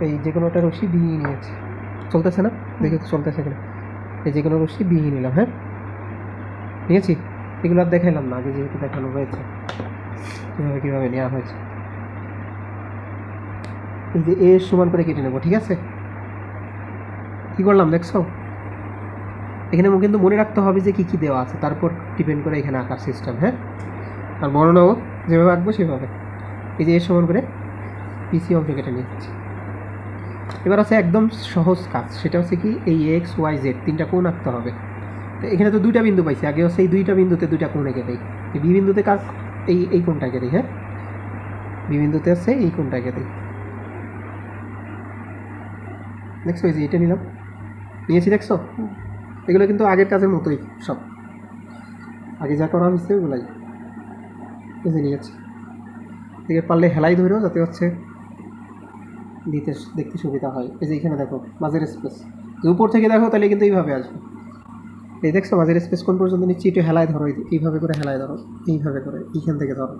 এই যে কোনো একটা রশ্মি বিহি নিয়েছি। চলতেছে না? দেখে চলতেছে কিনা। এই যে কোনো রশ্মি বিহি নিলাম হ্যাঁ? নিয়েছি এগুলো আর দেখাইলাম না, আগে যেহেতু দেখানো হয়েছে। কীভাবে কীভাবে নেওয়া হয়েছে? এই যে এ সমান করে কেটে নেব, ঠিক আছে? কী করলাম, দেখছ? এখানে কিন্তু মনে রাখতে হবে যে কী কী দেওয়া আছে, তারপর ডিপেন্ড করে এখানে আঁকার সিস্টেম হ্যাঁ? আর বর্ণনাও যেভাবে আঁকবো সেভাবে। এই যে এ সমান করে পিসি অংশ কেটে নিচ্ছি। এবার আছে একদম সহজ কাজ, সেটা হচ্ছে কি এই এক্স ওয়াই জেড তিনটা কোণ আঁকতে হবে। তো এখানে তো দুইটা বিন্দু পাইছি, আগে হচ্ছে এই দুইটা বিন্দুতে দুইটা কোণ এঁকে দেই। বি বিন্দুতে কাজ, এই এই কোণটা এঁকে দিই হ্যাঁ? বি বিন্দুতে আছে এই কোণটা এঁকে দিই। এই যে এটা নিলাম। নিয়েছি, দেখছ? এগুলো কিন্তু আগের কাজের মতোই সব। আগে যা করা হয়েছে ওগুলাই। যে নিয়েছি। পারলে হেলাই ধরেও যাতে হচ্ছে দিতে দেখতে সুবিধা হয়। এই যে এখানে দেখো, মাঝের স্পেস উপর থেকে দেখো, তাহলে কিন্তু এইভাবে আসবে। এই দেখছ, মাঝের স্পেস কোন পর্যন্ত নিচ্ছি? একটু হেলায় ধরো এইভাবে করে হেলায় ধরো, এইভাবে করে, এইখান থেকে ধরো।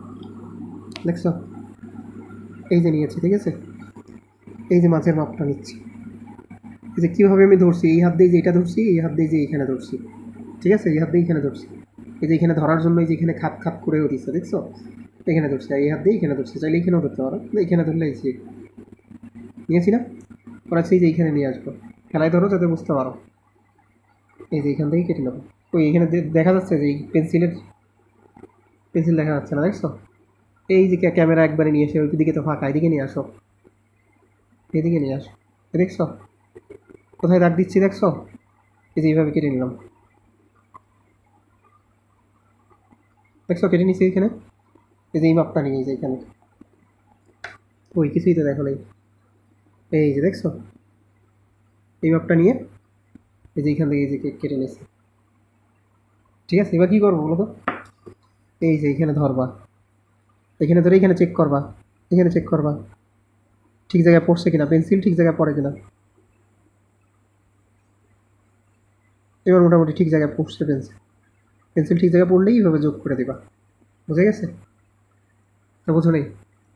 দেখছ? এই যে নিয়েছি, ঠিক আছে? এই যে মাঝের মাপটা নিচ্ছি। এই যে কীভাবে আমি ধরছি? এই হাত দিয়ে যে এটা ধরছি, এই হাত দিয়ে যে এইখানে ধরছি। ঠিক আছে? এই হাত দিয়ে এখানে ধরছি। এই যে এখানে ধরার জন্য এই যে এখানে খাপ খাপ করে উঠিছে, দেখছ? এখানে ধরছি এই হাত দিয়ে এখানে ধরছি। চাইলে এখানেও ধরতে পারো এখানে ধরলে এই নিয়েছি না ওরা সেই যে এইখানে নিয়ে আসব। খেলায় ধরো যাতে বুঝতে পারো। এই যে এইখান থেকে কেটে নেব। ওই এখানে দেখা যাচ্ছে যে এই পেন্সিলের পেন্সিল দেখা যাচ্ছে না, দেখছ? এই যে ক্যামেরা একবারে নিয়ে এসে ওই দিকে তো ফাঁকা, এদিকে নিয়ে আসো। এদিকে নিয়ে আসো। দেখছ? কোথায় দাগ দিচ্ছি, দেখছ? এই যে এইভাবে কেটে নিলাম। দেখছ, কেটে নিচ্ছি এখানে এই যে এই মাপটা নিয়ে যে এখানে ওই কিছুই তো দেখো নেই। এই যে দেখছ? এই মাপটা নিয়ে এই যে এখান থেকে এই যে কেটে নিয়েছি। ঠিক আছে? এবার কী করব বলো তো? এই যে এখানে ধরবা। এখানে ধরে এখানে চেক করবা। এখানে চেক করবা। ঠিক জায়গায় পড়ছে কিনা? পেন্সিল ঠিক জায়গায় পড়ে কিনা? এবার মোটামুটি ঠিক জায়গায় পড়ছে পেন্সিল পেন্সিল ঠিক জায়গায় পড়লেই এইভাবে যোগ করে দিবা। বুঝে গেছে? বুঝো নেই?